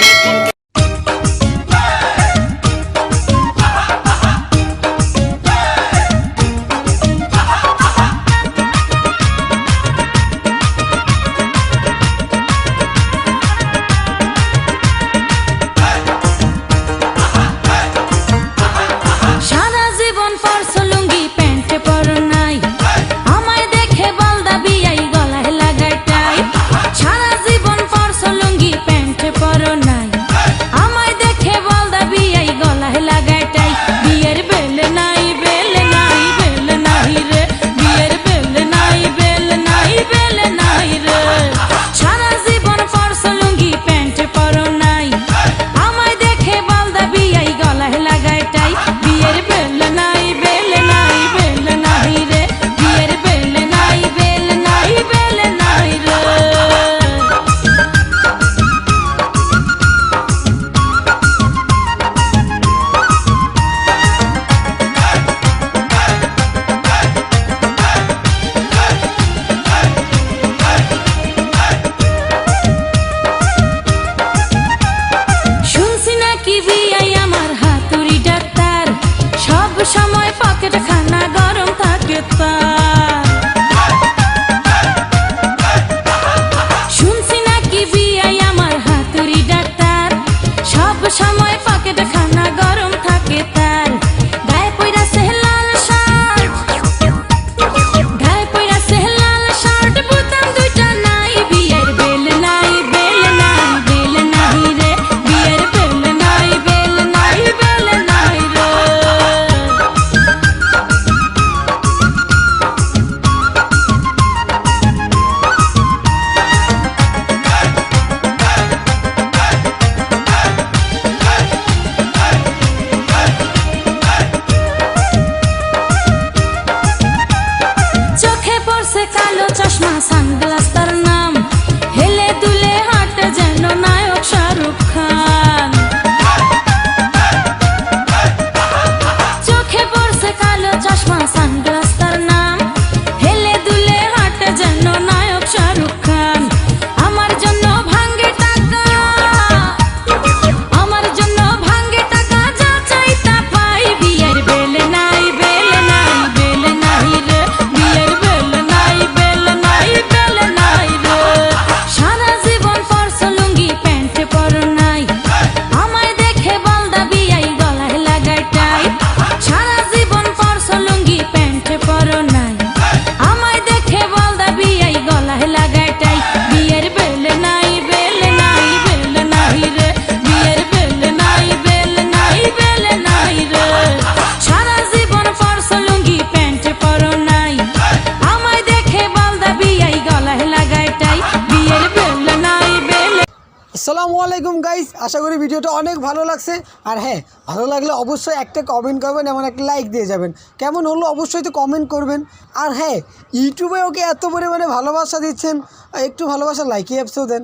Thank you. সময় pocket খানা গরম থাকে তার শুনছি নাকি বিয়াই আমার হাতুরি ডাক্তার। সব সময় পকেট খানা কালো চশমা সানগ্লাস তার সালামু আলাইকুম গাইস আশা করি ভিডিওটা অনেক ভালো লাগছে। আর হ্যাঁ ভালো লাগলে অবশ্যই একটা কমেন্ট করবেন, এমন একটা লাইক দিয়ে যাবেন। কেমন হলো অবশ্যই তো কমেন্ট করবেন। আর হ্যাঁ ইউটিউবে ওকে এত পরিমাণে ভালোবাসা দিচ্ছেন? একটু ভালোবাসা লাইকই অ্যাপসেও দেন।